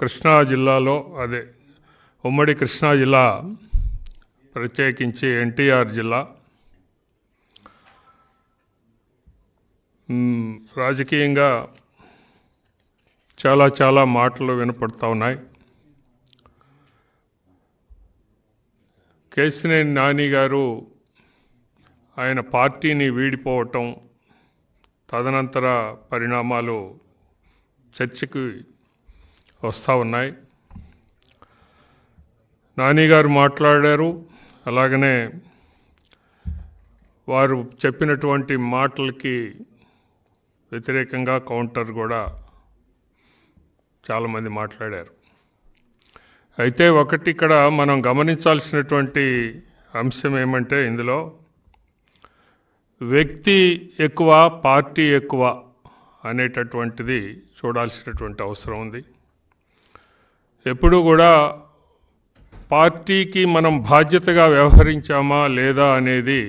కృష్ణా జిల్లాలో అదే ఉమ్మడి కృష్ణా జిల్లా ప్రత్యేకించి ఎన్టీఆర్ జిల్లా. రాజకీయంగా చాలా చాలా మాటలు వినపడుతూ ఉన్నాయి. కేసినేని నాని గారు ఆయన పార్టీని వీడిపోవటం తదనంతర పరిణామాలు చర్చకి వస్తూ ఉన్నాయి. నాని గారు మాట్లాడారు. అలాగనే వారు చెప్పినటువంటి మాటలకి వ్యతిరేకంగా కౌంటర్ కూడా చాలామంది మాట్లాడారు. అయితే ఒకటి ఇక్కడ మనం గమనించాల్సినటువంటి అంశం ఏమంటే ఇందులో వ్యక్తి ఎక్కువ పార్టీ ఎక్కువ అనేటటువంటిది చూడాల్సినటువంటి అవసరం ఉంది. ఎప్పుడూ కూడా పార్టీకి మనం బాధ్యతగా వ్యవహరించామా లేదా అనేది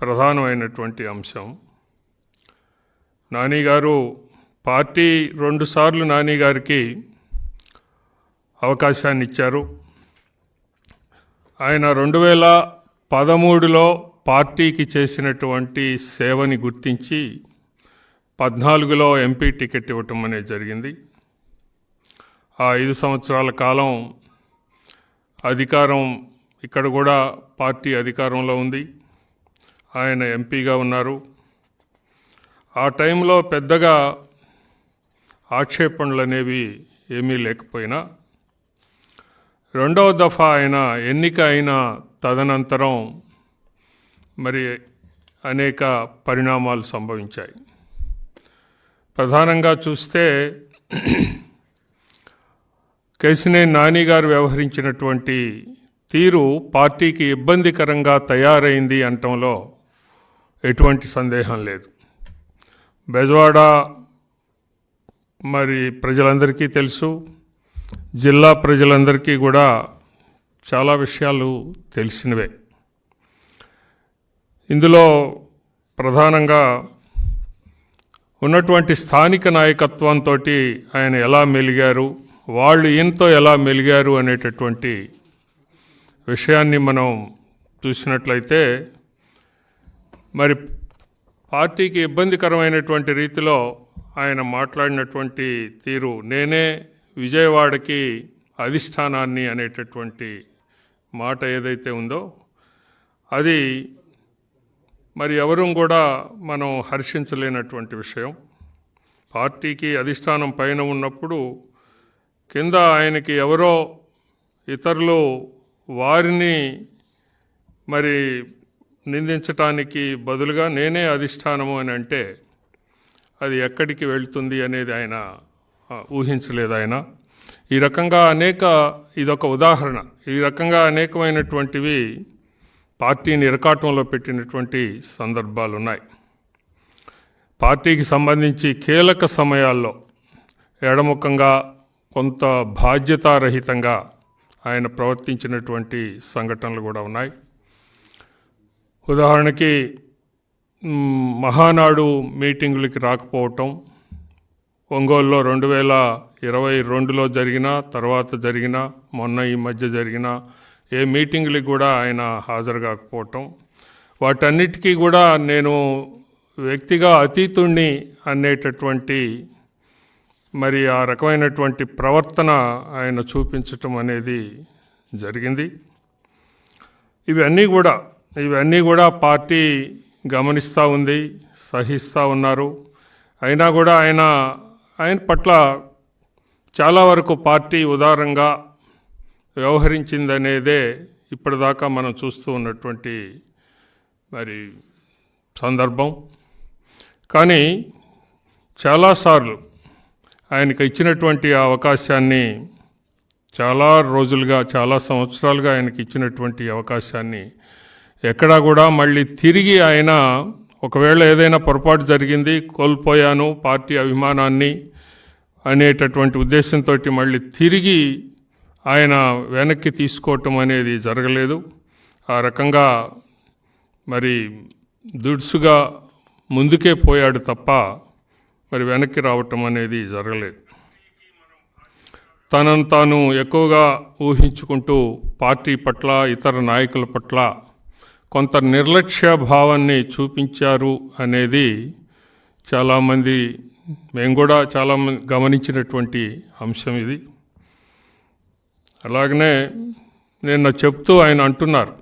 ప్రధానమైనటువంటి అంశం. నానిగారు పార్టీ రెండుసార్లు నానిగారికి అవకాశాన్ని ఇచ్చారు ఆయన రెండు వేల పదమూడులో పార్టీకి చేసినటువంటి సేవని గుర్తించి పద్నాలుగులో ఎంపీ టికెట్ ఇవ్వటం అనేది జరిగింది. ఆ ఐదు సంవత్సరాల కాలం అధికారం ఇక్కడ కూడా పార్టీ అధికారంలో ఉంది. ఆయన ఎంపీగా ఉన్నారు. ఆ టైంలో పెద్దగా ఆక్షేపణలు అనేవి ఏమీ లేకపోయినా రెండవ దఫా ఆయన ఎన్నిక అయిన తదనంతరం మరి అనేక పరిణామాలు సంభవించాయి. ప్రధానంగా చూస్తే కేసినే నాని గారు వ్యవహరించినటువంటి తీరు పార్టీకి ఇబ్బందికరంగా తయారైంది అనటంలో ఎటువంటి సందేహం లేదు. బెజవాడ మరి ప్రజలందరికీ తెలుసు జిల్లా ప్రజలందరికీ కూడా చాలా విషయాలు తెలిసినవే. ఇందులో ప్రధానంగా ఉన్నటువంటి స్థానిక నాయకత్వంతో ఆయన ఎలా మెలిగారు వాళ్ళు ఈయనతో ఎలా మెలిగారు అనేటటువంటి విషయాన్ని మనం చూసినట్లయితే మరి పార్టీకి ఇబ్బందికరమైనటువంటి రీతిలో ఆయన మాట్లాడినటువంటి తీరు నేనే విజయవాడకి అధిష్టానాన్ని అనేటటువంటి మాట ఏదైతే ఉందో అది మరి ఎవరూ కూడా మనం హర్షించలేనటువంటి విషయం. పార్టీకి అధిష్టానం పైన ఉన్నప్పుడు కింద ఆయనకి ఎవరో ఇతరులు వారిని మరి నిందించటానికి బదులుగా నేనే అధిష్టానము అని అంటే అది ఎక్కడికి వెళ్తుంది అనేది ఆయన ఊహించలేదు ఆయన. ఈ రకంగా అనేక ఇదొక ఉదాహరణ. ఈ రకంగా అనేకమైనటువంటివి పార్టీని ఇరకాటంలో పెట్టినటువంటి సందర్భాలు ఉన్నాయి పార్టీకి సంబంధించి కీలక సమయాల్లో ఎడముఖంగా కొంత బాధ్యతారహితంగా ఆయన ప్రవర్తించినటువంటి సంఘటనలు కూడా ఉన్నాయి. ఉదాహరణకి మహానాడు మీటింగులకి రాకపోవటం ఒంగోలులో రెండు వేల ఇరవై రెండులో జరిగిన తర్వాత జరిగిన మొన్న ఈ మధ్య జరిగిన ఏ మీటింగులకి కూడా ఆయన హాజరు కాకపోవటం. వాటన్నిటికీ కూడా నేను వ్యక్తిగా అతీతుణ్ణి అనేటటువంటి మరి ఆ రకమైనటువంటి ప్రవర్తన ఆయన చూపించటం అనేది జరిగింది. ఇవన్నీ కూడా ఇవన్నీ కూడా పార్టీ గమనిస్తూ ఉంది సహిస్తూ ఉన్నారు. అయినా కూడా ఆయన ఆయన పట్ల చాలా వరకు పార్టీ ఉదారంగా వ్యవహరించిందనేదే ఇప్పటిదాకా మనం చూస్తూ ఉన్నటువంటి మరి సందర్భం. కానీ చాలాసార్లు ఆయనకు ఇచ్చినటువంటి ఆ అవకాశాన్ని చాలా రోజులుగా చాలా సంవత్సరాలుగా ఆయనకి ఇచ్చినటువంటి అవకాశాన్ని ఎక్కడా కూడా మళ్ళీ తిరిగి ఆయన ఒకవేళ ఏదైనా పొరపాటు జరిగింది కోల్పోయాను పార్టీ అభిమానాన్ని అనేటటువంటి ఉద్దేశంతో మళ్ళీ తిరిగి ఆయన వెనక్కి తీసుకోవటం అనేది జరగలేదు. ఆ రకంగా మరి దుడ్సుగా ముందుకే పోయాడు తప్ప మరి వెనక్కి రావటం అనేది జరగలేదు. తనను తాను ఎక్కువగా ఊహించుకుంటూ పార్టీ పట్ల ఇతర నాయకుల పట్ల కొంత నిర్లక్ష్య భావాన్ని చూపించారు అనేది చాలామంది మేము కూడా చాలామంది గమనించినటువంటి అంశం ఇది. అలాగనే నిన్న చెప్తూ ఆయన అంటున్నారు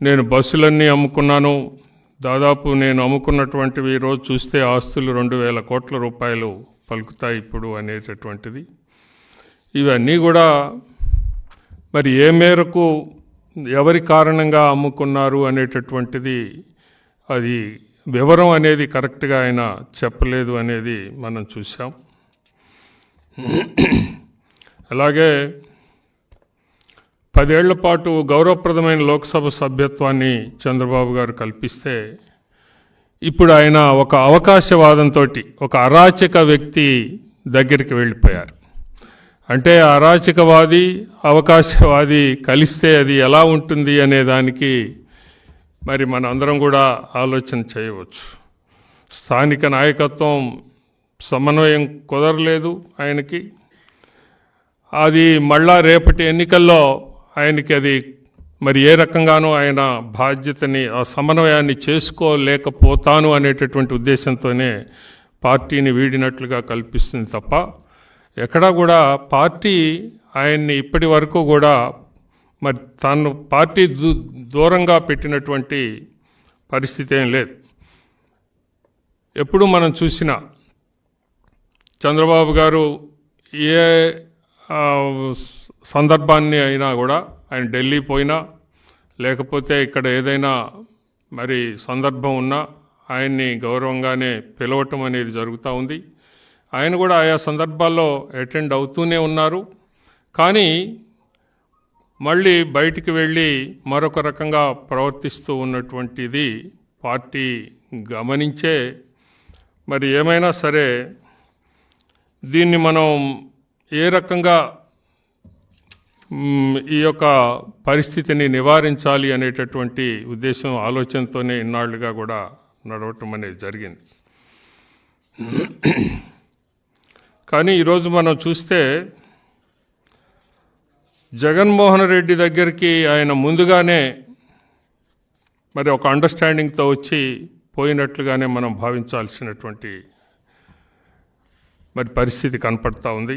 నేను బస్సులన్నీ అమ్ముకున్నాను దాదాపు నేను అమ్ముకున్నటువంటివి ఈరోజు చూస్తే ఆస్తులు రెండు వేల కోట్ల రూపాయలు పలుకుతాయి ఇప్పుడు అనేటటువంటిది. ఇవన్నీ కూడా మరి ఏ మేరకు ఎవరి కారణంగా అమ్ముకున్నారు అనేటటువంటిది అది వివరం అనేది కరెక్ట్గా ఆయన చెప్పలేదు అనేది మనం చూసాం అలాగే పదేళ్ళ పాటు గౌరవప్రదమైన లోక్సభ సభ్యత్వాన్ని చంద్రబాబు గారు కల్పిస్తే ఇప్పుడు ఆయన ఒక అవకాశవాదంతో ఒక అరాచక వ్యక్తి దగ్గరికి వెళ్ళిపోయారు. అంటే అరాచకవాది అవకాశవాది కలిస్తే అది ఎలా ఉంటుంది అనే దానికి మరి మన అందరం కూడా ఆలోచన చేయవచ్చు. స్థానిక నాయకత్వం సమన్వయం కుదరలేదు ఆయనకి. అది మళ్ళా రేపటి ఎన్నికల్లో ఆయనకి అది మరి ఏ రకంగానూ ఆయన బాధ్యతని ఆ సమన్వయాన్ని చేసుకోలేకపోతాను అనేటటువంటి ఉద్దేశంతోనే పార్టీని వీడినట్లుగా కల్పిస్తుంది తప్ప ఎక్కడా కూడా పార్టీ ఆయన్ని ఇప్పటి వరకు కూడా మరి తను పార్టీ దూ దూరంగా పెట్టినటువంటి పరిస్థితి ఏం లేదు. ఎప్పుడు మనం చూసినా చంద్రబాబు గారు ఏ సందర్భాన్ని అయినా కూడా ఆయన ఢిల్లీ పోయినా లేకపోతే ఇక్కడ ఏదైనా మరి సందర్భం ఉన్నా ఆయన్ని గౌరవంగానే పిలవటం అనేది జరుగుతూ ఉంది. ఆయన కూడా ఆయా సందర్భాల్లో అటెండ్ అవుతూనే ఉన్నారు. కానీ మళ్ళీ బయటికి వెళ్ళి మరొక రకంగా ప్రవర్తిస్తూ ఉన్నటువంటిది పార్టీ గమనించే మరి ఏమైనా సరే దీన్ని మనం ఏ రకంగా ఈ యొక్క పరిస్థితిని నివారించాలి అనేటటువంటి ఉద్దేశం ఆలోచనతోనే ఇన్నాళ్ళుగా కూడా నడవటం అనేది జరిగింది. కానీ ఈరోజు మనం చూస్తే జగన్మోహన్ రెడ్డి దగ్గరికి ఆయన ముందుగానే మరి ఒక అండర్స్టాండింగ్తో వచ్చి పోయినట్లుగానే మనం భావించాల్సినటువంటి మరి పరిస్థితి కనపడతా ఉంది.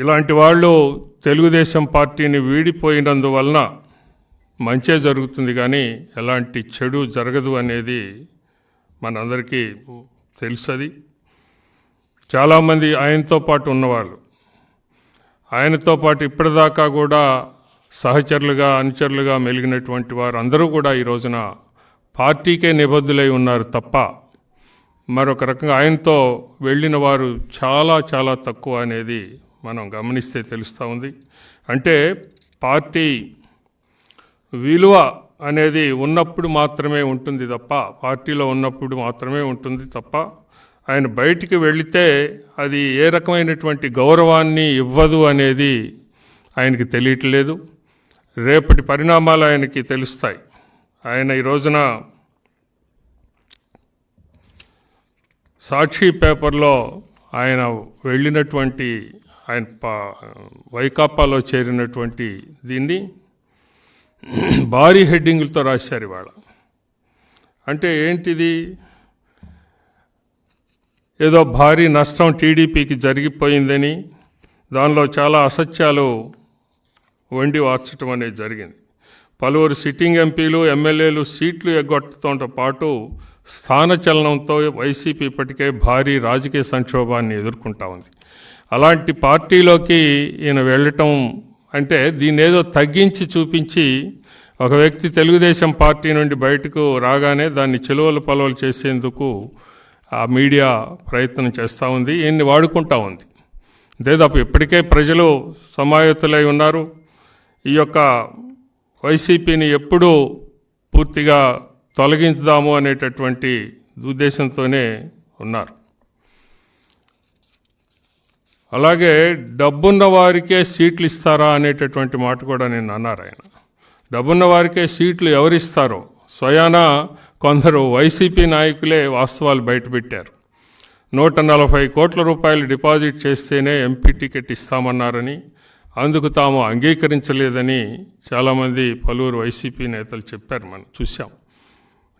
ఇలాంటి వాళ్ళు తెలుగుదేశం పార్టీని వీడిపోయినందువలన మంచే జరుగుతుంది కానీ ఎలాంటి చెడు జరగదు అనేది మనందరికీ తెలుసది. చాలామంది ఆయనతో పాటు ఉన్నవాళ్ళు. ఆయనతో పాటు ఇప్పటిదాకా కూడా సహచరులుగా అనుచరులుగా మెలిగినటువంటి వారు అందరూ కూడా ఈ రోజున పార్టీకే నిబద్ధులై ఉన్నారు తప్ప మరొక రకంగా ఆయనతో వెళ్ళిన వారు చాలా చాలా తక్కువ అనేది మనం గమనిస్తే తెలుస్తూ ఉంది. అంటే పార్టీ విలువ అనేది ఉన్నప్పుడు మాత్రమే ఉంటుంది తప్ప పార్టీలో ఉన్నప్పుడు మాత్రమే ఉంటుంది తప్ప ఆయన బయటికి వెళితే అది ఏ రకమైనటువంటి గౌరవాన్ని ఇవ్వదు అనేది ఆయనకి తెలియట్లేదు. రేపటి పరిణామాలు ఆయనకి తెలుస్తాయి. ఆయన ఈ రోజున సాక్షి పేపర్లో ఆయన వెళ్ళినటువంటి ఆయన పా- వైకాపాలో చేరినటువంటి దీన్ని భారీ హెడ్డింగ్లతో రాశారు ఇవాళ. అంటే ఏంటిది? ఏదో భారీ నష్టం టీడీపీకి జరిగిపోయిందని దానిలో చాలా అసత్యాలు వండి వార్చడం అనేది జరిగింది. పలువురు సిట్టింగ్ ఎంపీలు ఎమ్మెల్యేలు సీట్లు ఎగ్గొట్టడంతో పాటు స్థానచలనంతో వైసీపీ ఇప్పటికే భారీ రాజకీయ సంక్షోభాన్ని ఎదుర్కొంటా ఉంది. అలాంటి పార్టీలోకి ఈయన వెళ్ళటం అంటే దీన్ని ఏదో తగ్గించి చూపించి ఒక వ్యక్తి తెలుగుదేశం పార్టీ నుండి బయటకు రాగానే దాన్ని చెలువలు పొలవలు చేసేందుకు ఆ మీడియా ప్రయత్నం చేస్తూ ఉంది ఈయన్ని వాడుకుంటా ఉంది. దేదాపు ఇప్పటికే ప్రజలు సమాయత్తులై ఉన్నారు. ఈ యొక్క వైసీపీని ఎప్పుడు పూర్తిగా తొలగించుదాము అనేటటువంటి ఉద్దేశంతోనే ఉన్నారు. అలాగే డబ్బున్న వారికే సీట్లు ఇస్తారా అనేటటువంటి మాట కూడా నేను అన్నారు ఆయన. డబ్బున్న వారికే సీట్లు ఎవరిస్తారో స్వయానా కొందరు వైసీపీ నాయకులే వాస్తవాలు బయటపెట్టారు. నూట నలభై కోట్ల రూపాయలు డిపాజిట్ చేస్తేనే ఎంపీ టికెట్ ఇస్తామన్నారని అందుకు తాము అంగీకరించలేదని చాలామంది పలువురు వైసీపీ నేతలు చెప్పారు మనం చూసాం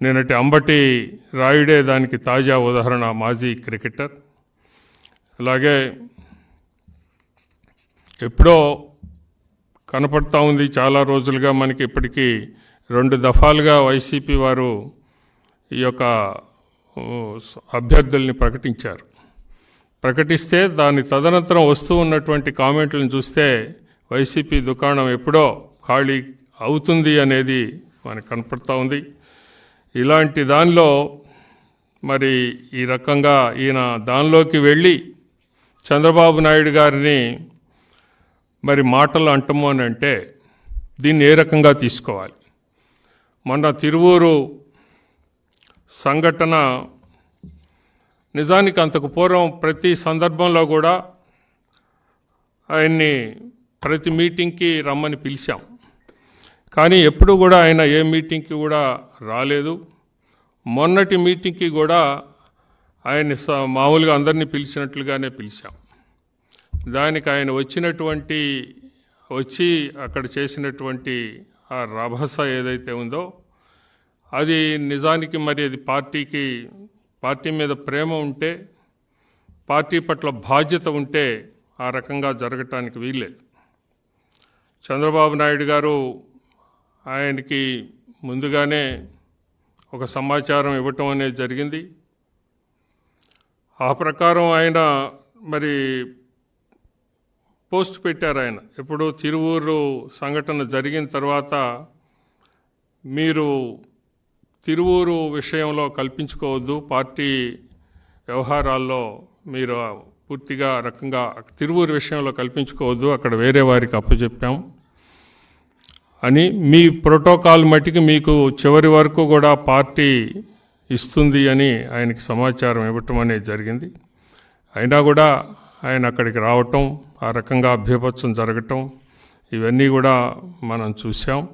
నేనటి అంబటి రాయుడే దానికి తాజా ఉదాహరణ మాజీ క్రికెటర్. అలాగే ఎప్పుడో కనపడతా ఉంది చాలా రోజులుగా మనకి ఇప్పటికీ రెండు దఫాలుగా వైసీపీ వారు ఈ యొక్క అభ్యర్థుల్ని ప్రకటించారు. ప్రకటిస్తే దాని తదనంతరం వస్తూ ఉన్నటువంటి కామెంట్లను చూస్తే వైసీపీ దుకాణం ఎప్పుడో ఖాళీ అవుతుంది అనేది మనకు కనపడతా ఉంది. ఇలాంటి దానిలో మరి ఈ రకంగా ఈయన దానిలోకి వెళ్ళి చంద్రబాబు నాయుడు గారిని మరి మాటలు అంటము అని అంటే దీన్ని ఏ రకంగా తీసుకోవాలి? మొన్న తిరువూరు సంఘటన నిజానికి అంతకు పూర్వం ప్రతి సందర్భంలో కూడా ఆయన్ని ప్రతి మీటింగ్కి రమ్మని పిలిచాం. కానీ ఎప్పుడు కూడా ఆయన ఏ మీటింగ్కి కూడా రాలేదు. మొన్నటి మీటింగ్కి కూడా ఆయన్ని మామూలుగా అందరినీ పిలిచినట్లుగానే పిలిచాం. దానికి ఆయన వచ్చినటువంటి వచ్చి అక్కడ చేసినటువంటి ఆ రభస ఏదైతే ఉందో అది నిజానికి మరి అది పార్టీకి పార్టీ మీద ప్రేమ ఉంటే పార్టీ పట్ల బాధ్యత ఉంటే ఆ రకంగా జరగటానికి వీల్లేదు. చంద్రబాబు నాయుడు గారు ఆయనకి ముందుగానే ఒక సమాచారం ఇవ్వటం అనేది జరిగింది. ఆ ప్రకారం ఆయన మరి పోస్ట్ పెట్టారు ఆయన. ఎప్పుడు తిరువూరు సంఘటన జరిగిన తర్వాత మీరు తిరువూరు విషయంలో కల్పించుకోవద్దు పార్టీ వ్యవహారాల్లో మీరు పూర్తిగా రకంగా తిరువూరు విషయంలో కల్పించుకోవద్దు అక్కడ వేరే వారికి అప్పచెప్పాం. అని మీ ప్రోటోకాల్ మట్టికి మీకు చివరి వరకు కూడా పార్టీ ఇస్తుంది అని ఆయనకి సమాచారం ఇవ్వటం అనేది జరిగింది. అయినా కూడా ఆయన అక్కడికి రావటం ఆ రకంగా అభ్యపత్సం జరగటం ఇవన్నీ కూడా మనం చూసాం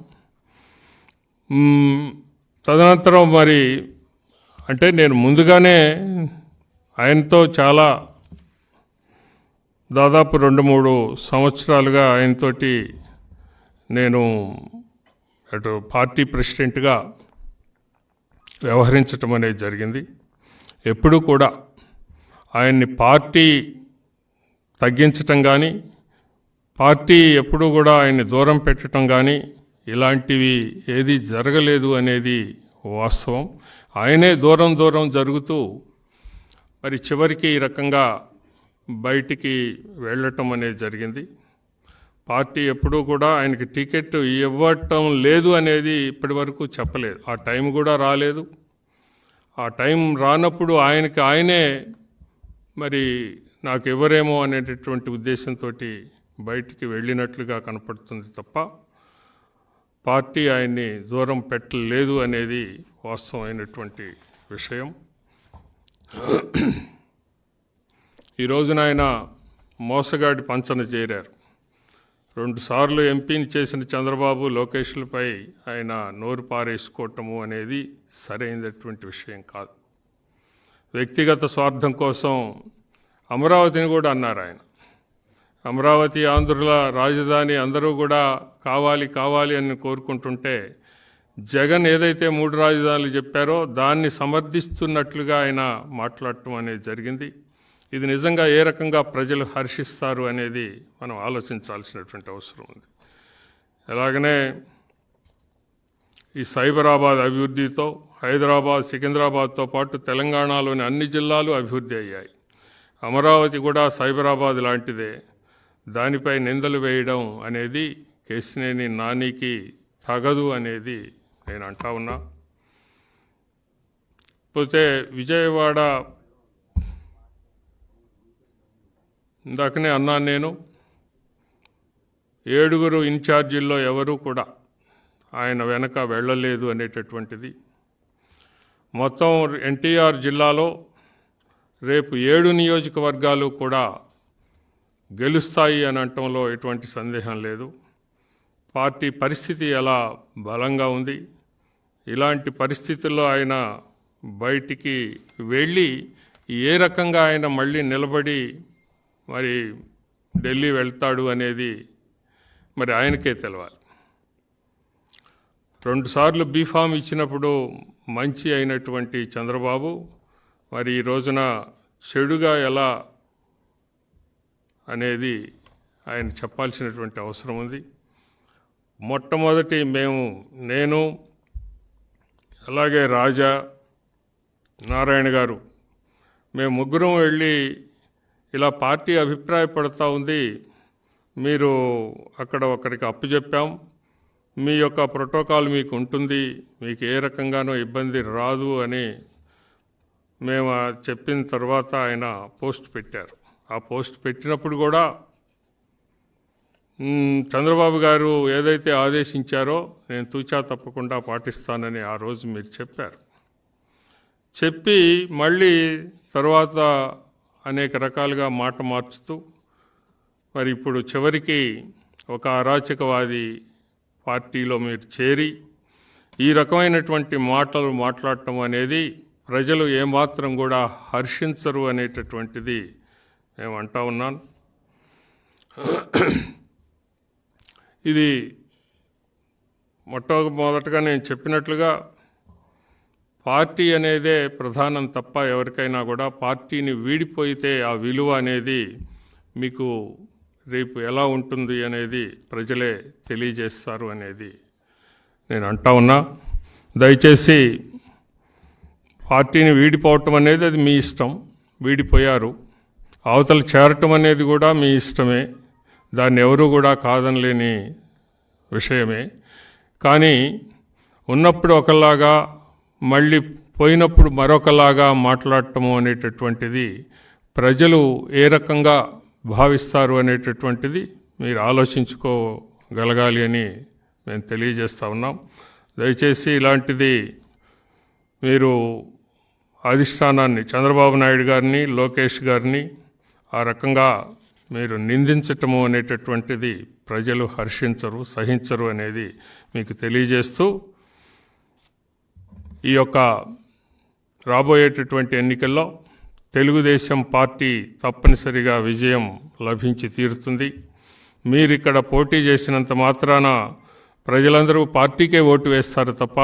తదనంతరం మరి అంటే నేను ముందుగానే ఆయనతో చాలా దాదాపు రెండు మూడు సంవత్సరాలుగా ఆయనతోటి నేను అటు పార్టీ ప్రెసిడెంట్గా వ్యవహరించటం అనేది జరిగింది. ఎప్పుడూ కూడా ఆయన్ని పార్టీ తగ్గించటం కానీ పార్టీ ఎప్పుడూ కూడా ఆయన్ని దూరం పెట్టడం కానీ ఇలాంటివి ఏది జరగలేదు అనేది వాస్తవం. ఆయనే దూరం దూరం జరుగుతూ మరి చివరికి ఈ రకంగా బయటికి వెళ్ళటం అనేది జరిగింది. పార్టీ ఎప్పుడూ కూడా ఆయనకి టికెట్ ఇవ్వటం లేదు అనేది ఇప్పటి వరకు చెప్పలేదు. ఆ టైం కూడా రాలేదు. ఆ టైం రానప్పుడు ఆయనకి ఆయనే మరి నాకు ఎవరేమో అనేటటువంటి ఉద్దేశంతో బయటికి వెళ్ళినట్లుగా కనపడుతుంది తప్ప పార్టీ ఆయన్ని దూరం పెట్టలేదు అనేది వాస్తవమైనటువంటి విషయం. ఈ రోజున ఆయన మోసగాడి పంచన చేరారు. రెండుసార్లు ఎంపీని చేసిన చంద్రబాబు లోకేష్లపై ఆయన నోరు పారేసుకోవటము అనేది సరైనటువంటి విషయం కాదు. వ్యక్తిగత స్వార్థం కోసం అమరావతిని కూడా అన్నారు ఆయన. అమరావతి ఆంధ్రుల రాజధాని అందరూ కూడా కావాలి కావాలి అని కోరుకుంటుంటే జగన్ ఏదైతే మూడు రాజధానులు చెప్పారో దాన్ని సమర్థిస్తున్నట్లుగా ఆయన మాట్లాడటం అనేది జరిగింది. ఇది నిజంగా ఏ రకంగా ప్రజలు హర్షిస్తారు అనేది మనం ఆలోచించాల్సినటువంటి అవసరం ఉంది. అలాగనే ఈ సైబరాబాద్ అభివృద్ధితో హైదరాబాద్ సికింద్రాబాద్తో పాటు తెలంగాణలోని అన్ని జిల్లాలు అభివృద్ధి అయ్యాయి. అమరావతి కూడా సైబరాబాద్ లాంటిదే. దానిపై నిందలు వేయడం అనేది కేసినేని నానికి తగదు అనేది నేను అంటా ఉన్నా. పోతే విజయవాడ ఇందాకనే అన్నాను నేను. ఏడుగురు ఇన్ఛార్జీల్లో ఎవరూ కూడా ఆయన వెనక వెళ్ళలేదు అనేటటువంటిది. మొత్తం ఎన్టీఆర్ జిల్లాలో రేపు ఏడు నియోజకవర్గాలు కూడా గెలుస్తాయి అని అనటంలో ఎటువంటి సందేహం లేదు. పార్టీ పరిస్థితి ఎలా బలంగా ఉంది? ఇలాంటి పరిస్థితుల్లో ఆయన బయటికి వెళ్ళి ఏ రకంగా ఆయన మళ్ళీ నిలబడి మరి ఢిల్లీ వెళ్తాడు అనేది మరి ఆయనకే తెలవాలి. రెండుసార్లు బీఫామ్ ఇచ్చినప్పుడు మంచి అయినటువంటి చంద్రబాబు మరి ఈ రోజున చెడుగా ఎలా అనేది ఆయన చెప్పాల్సినటువంటి అవసరం ఉంది. మొట్టమొదటి మేము నేను అలాగే రాజా నారాయణ గారు మేము ముగ్గురం వెళ్ళి ఇలా పార్టీ అభిప్రాయపడుతూ ఉంది. మీరు అక్కడ ఒకరికి అప్పుచెప్పాం మీ యొక్క ప్రోటోకాల్ మీకు ఉంటుంది. మీకు ఏ రకంగానూ ఇబ్బంది రాదు అని మేము చెప్పిన తర్వాత ఆయన పోస్ట్ పెట్టారు. ఆ పోస్ట్ పెట్టినప్పుడు కూడా చంద్రబాబు గారు ఏదైతే ఆదేశించారో నేను తూచా తప్పకుండా పాటిస్తానని ఆ రోజు మీరు చెప్పారు. చెప్పి మళ్ళీ తర్వాత అనేక రకాలుగా మాట మార్చుతూ మరి ఇప్పుడు చివరికి ఒక అరాచకవాది పార్టీలో మీరు చేరి ఈ రకమైనటువంటి మాటలు మాట్లాడటం అనేది ప్రజలు ఏమాత్రం కూడా హర్షించరు అనేటటువంటిది నేను అంటా ఉన్నాను. ఇది మొట్టమొదటగా నేను చెప్పినట్లుగా పార్టీ అనేదే ప్రధానం తప్ప ఎవరికైనా కూడా పార్టీని వీడిపోయితే ఆ విలువ అనేది మీకు రేపు ఎలా ఉంటుంది అనేది ప్రజలే తెలియజేస్తారు అనేది నేను అంటా ఉన్నా. దయచేసి పార్టీని వీడిపోవటం అనేది అది మీ ఇష్టం. వీడిపోయారు. అవతల చేరటం అనేది కూడా మీ ఇష్టమే. దాన్ని ఎవరూ కూడా కాదనలేని విషయమే. కానీ ఉన్నప్పుడు ఒకలాగా మళ్ళీ పోయినప్పుడు మరొకలాగా మాట్లాడటము అనేటటువంటిది ప్రజలు ఏ రకంగా భావిస్తారు అనేటటువంటిది మీరు ఆలోచించుకోగలగాలి అని మేము తెలియజేస్తా ఉన్నాం. దయచేసి ఇలాంటిది మీరు అధిష్టానాన్ని చంద్రబాబు నాయుడు గారిని లోకేష్ గారిని ఆ రకంగా మీరు నిందించటము అనేటటువంటిది ప్రజలు హర్షించరు సహించరు అనేది మీకు తెలియజేస్తూ ఈ యొక్క రాబోయేటటువంటి ఎన్నికల్లో తెలుగుదేశం పార్టీ తప్పనిసరిగా విజయం లభించి తీరుతుంది. మీరు ఇక్కడ పోటీ చేసినంత మాత్రాన ప్రజలందరూ పార్టీకే ఓటు వేస్తారు తప్ప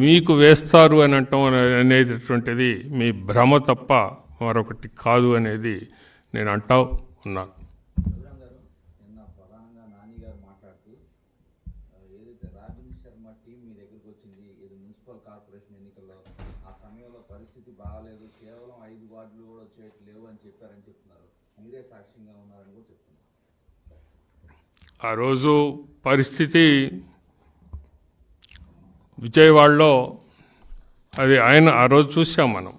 మీకు వేస్తారు అని అంటాం అనేటటువంటిది మీ భ్రమ తప్ప మరొకటి కాదు అనేది నేను అంటా ఉన్నాను. ఏదైతే శర్మ మీ దగ్గరికి మున్సిపల్ కార్పొరేషన్ ఎన్నికల్లో ఆ సమయంలో పరిస్థితి బాగాలేదు కేవలం ఐదు చెప్పారని చెప్తున్నారు మీరే చెప్తున్నారు ఆ రోజు పరిస్థితి విజయవాడలో అది ఆయన ఆ రోజు చూసాం మనం.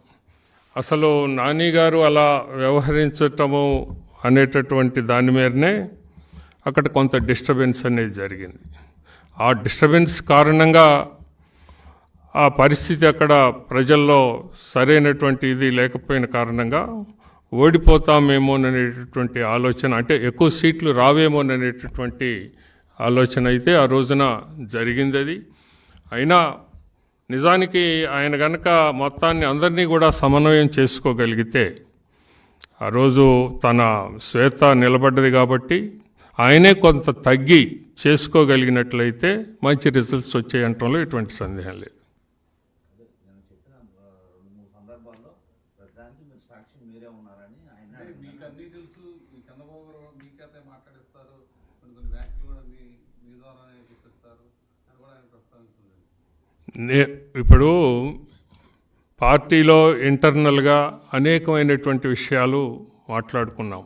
అసలు నాని గారు అలా వ్యవహరించటము అనేటటువంటి దాని మీదనే అక్కడ కొంత డిస్టర్బెన్స్ అనేది జరిగింది. ఆ డిస్టర్బెన్స్ కారణంగా ఆ పరిస్థితి అక్కడ ప్రజల్లో సరైనటువంటి ఇది లేకపోయిన కారణంగా ఓడిపోతామేమోననేటటువంటి ఆలోచన అంటే ఎక్కువ సీట్లు రావేమోననేటటువంటి ఆలోచన అయితే ఆ రోజున జరిగింది అది. అయినా నిజానికి ఆయన గనక మొత్తాన్ని అందరినీ కూడా సమన్వయం చేసుకోగలిగితే ఆ రోజు తన శ్వేత నిలబడ్డది కాబట్టి ఆయనే కొంత తగ్గి చేసుకోగలిగినట్లయితే మంచి రిజల్ట్స్ వచ్చాయంటంలో ఎటువంటి సందేహం లేదు అదే నేను చెప్పిన ఆ, రెండు మూడు సందర్భాల్లో ప్రతిదానికి మీరు సాక్ష్యం మీరే ఉన్నారని ఆయన అంటే మీకు అన్నీ తెలుసు ఈ చంద్రబాబు గారు మీకైతే మాట్లాడిస్తారు కొన్ని కొన్ని వ్యాఖ్యలు కూడా మీ మీ ద్వారానే గుర్తిస్తారు అని కూడా ఆయన ప్రస్తావిస్తుంది నే ఇప్పుడు పార్టీలో ఇంటర్నల్గా అనేకమైనటువంటి విషయాలు మాట్లాడుకున్నాం.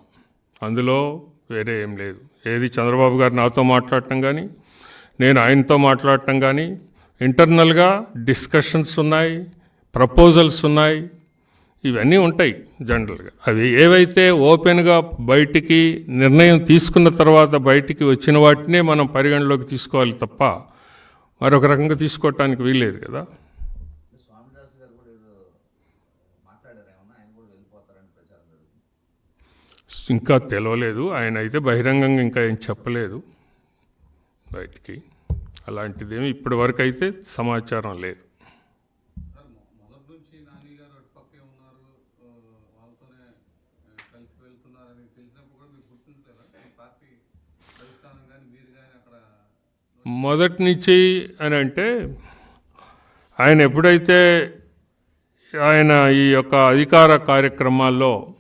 అందులో వేరే ఏం లేదు. ఏది చంద్రబాబు గారు నాతో మాట్లాడటం కానీ నేను ఆయనతో మాట్లాడటం కానీ ఇంటర్నల్గా డిస్కషన్స్ ఉన్నాయి ప్రపోజల్స్ ఉన్నాయి ఇవన్నీ ఉంటాయి జనరల్గా. అవి ఏవైతే ఓపెన్గా బయటికి నిర్ణయం తీసుకున్న తర్వాత బయటికి వచ్చిన వాటినే మనం పరిగణలోకి తీసుకోవాలి తప్ప మరొక రకంగా తీసుకోవటానికి వీల్లేదు కదా? గారు ఇంకా తెలవలేదు. ఆయన అయితే బహిరంగంగా ఇంకా ఏం చెప్పలేదు బయటికి. అలాంటిదేమి ఇప్పటి వరకు అయితే సమాచారం లేదు సార్ మొ- మొదటి నుంచి నాని గారు అటు పక్కే ఉన్నారు ఆ, కానీ మీరు కానీ అక్కడ మొదటి నుంచి అని అంటే ఆయన ఎప్పుడైతే ఆయన ఈ యొక్క అధికార కార్యక్రమాల్లో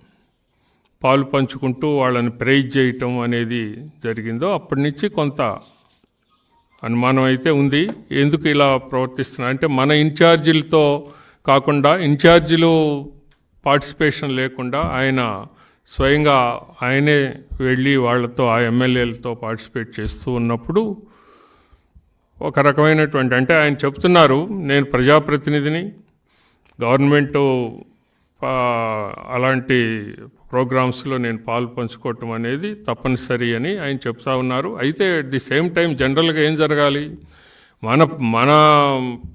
పాలు పంచుకుంటూ వాళ్ళని ప్రైజ్ చేయటం అనేది జరిగిందో అప్పటి నుంచి కొంత అనుమానం అయితే ఉంది. ఎందుకు ఇలా ప్రవర్తిస్తున్నా అంటే మన ఇన్ఛార్జీలతో కాకుండా ఇన్ఛార్జీలు పార్టిసిపేషన్ లేకుండా ఆయన స్వయంగా ఆయనే వెళ్ళి వాళ్ళతో ఆ ఎమ్మెల్యేలతో పార్టిసిపేట్ చేస్తూ ఉన్నప్పుడు ఒక రకమైనటువంటి అంటే ఆయన చెప్తున్నారు నేను ప్రజాప్రతినిధిని గవర్నమెంట్ అలాంటి ప్రోగ్రామ్స్లో నేను పాలు పంచుకోవటం అనేది తప్పనిసరి అని ఆయన చెప్తా ఉన్నారు. అయితే అట్ ది సేమ్ టైం జనరల్గా ఏం జరగాలి? మన మన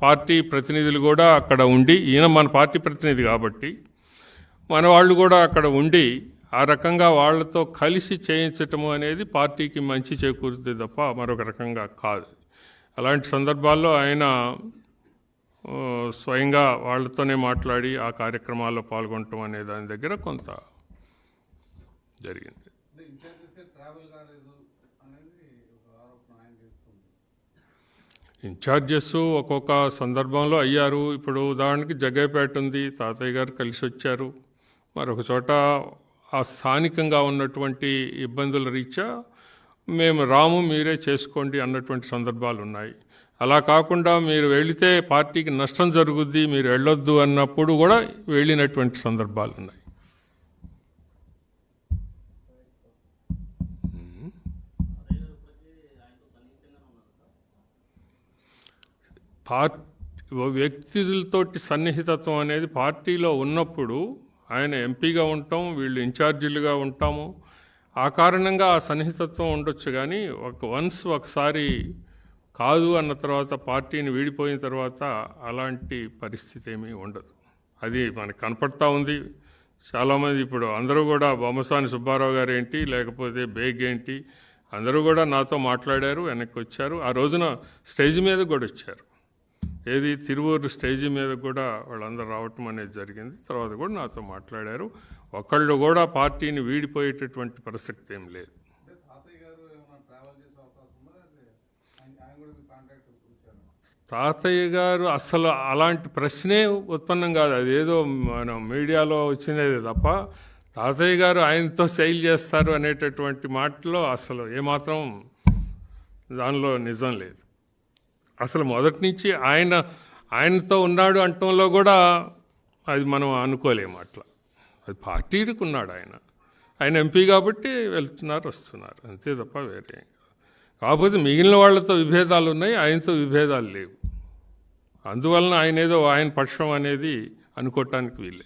పార్టీ ప్రతినిధులు కూడా అక్కడ ఉండి ఈయన మన పార్టీ ప్రతినిధి కాబట్టి మన వాళ్ళు కూడా అక్కడ ఉండి ఆ రకంగా వాళ్ళతో కలిసి చేయించటము అనేది పార్టీకి మంచి చేకూరుతుంది తప్ప మరొక రకంగా కాదు. అలాంటి సందర్భాల్లో ఆయన స్వయంగా వాళ్ళతోనే మాట్లాడి ఆ కార్యక్రమాల్లో పాల్గొనటం అనే దాని దగ్గర కొంత జరిగింది. ఇన్ఛార్జెస్ ఒక్కొక్క సందర్భంలో అయ్యారు. ఇప్పుడు ఉదాహరణకి జగ్గైపేట ఉంది తాతయ్య గారు కలిసి వచ్చారు. మరొక చోట ఆ స్థానికంగా ఉన్నటువంటి ఇబ్బందుల రీత్యా మేము రాము మీరే చేసుకోండి అన్నటువంటి సందర్భాలు ఉన్నాయి అలా కాకుండా మీరు వెళితే పార్టీకి నష్టం జరుగుద్ది మీరు వెళ్ళొద్దు అన్నప్పుడు కూడా వెళ్ళినటువంటి సందర్భాలు ఉన్నాయి పార్టీ వ్యక్తులతోటి సన్నిహితత్వం అనేది పార్టీలో ఉన్నప్పుడు ఆయన ఎంపీగా ఉంటాం వీళ్ళు ఇన్ఛార్జీలుగా ఉంటాము ఆ కారణంగా ఆ సన్నిహితత్వం ఉండొచ్చు కానీ ఒక వన్స్ ఒకసారి కాదు అన్న తర్వాత పార్టీని వీడిపోయిన తర్వాత అలాంటి పరిస్థితి ఏమీ ఉండదు. అది మనకు కనపడతా ఉంది. చాలామంది ఇప్పుడు అందరూ కూడా బొమ్మసాని సుబ్బారావు గారు ఏంటి లేకపోతే బేగ్ ఏంటి అందరూ కూడా నాతో మాట్లాడారు వెనక్కి వచ్చారు. ఆ రోజున స్టేజ్ మీద కూడా వచ్చారు. ఏది తిరువూరు స్టేజ్ మీద కూడా వాళ్ళందరూ రావటం అనేది జరిగింది. తర్వాత కూడా నాతో మాట్లాడారు. ఒకళ్ళు కూడా పార్టీని వీడిపోయేటటువంటి ప్రసక్తి ఏం లేదు. తాతయ్య గారు తాతయ్య అసలు అలాంటి ప్రశ్నే ఉత్పన్నం కాదు. అదేదో మనం మీడియాలో వచ్చినది తప్ప తాతయ్య గారు ఆయనతో శైలి చేస్తారు అనేటటువంటి మాటలో అసలు ఏమాత్రం దానిలో నిజం లేదు. అసలు మొదటి నుంచి ఆయన ఆయనతో ఉన్నాడు అంటంలో కూడా అది మనం అనుకోలేము అట్లా. అది పార్టీకి ఉన్నాడు ఆయన. ఆయన ఎంపీ కాబట్టి వెళ్తున్నారు వస్తున్నారు. అంతే తప్ప వేరే. కాకపోతే మిగిలిన వాళ్ళతో విభేదాలు ఉన్నాయి ఆయనతో విభేదాలు లేవు. అందువలన ఆయన ఏదో ఆయన పక్షం అనేది అనుకోవటానికి వీలే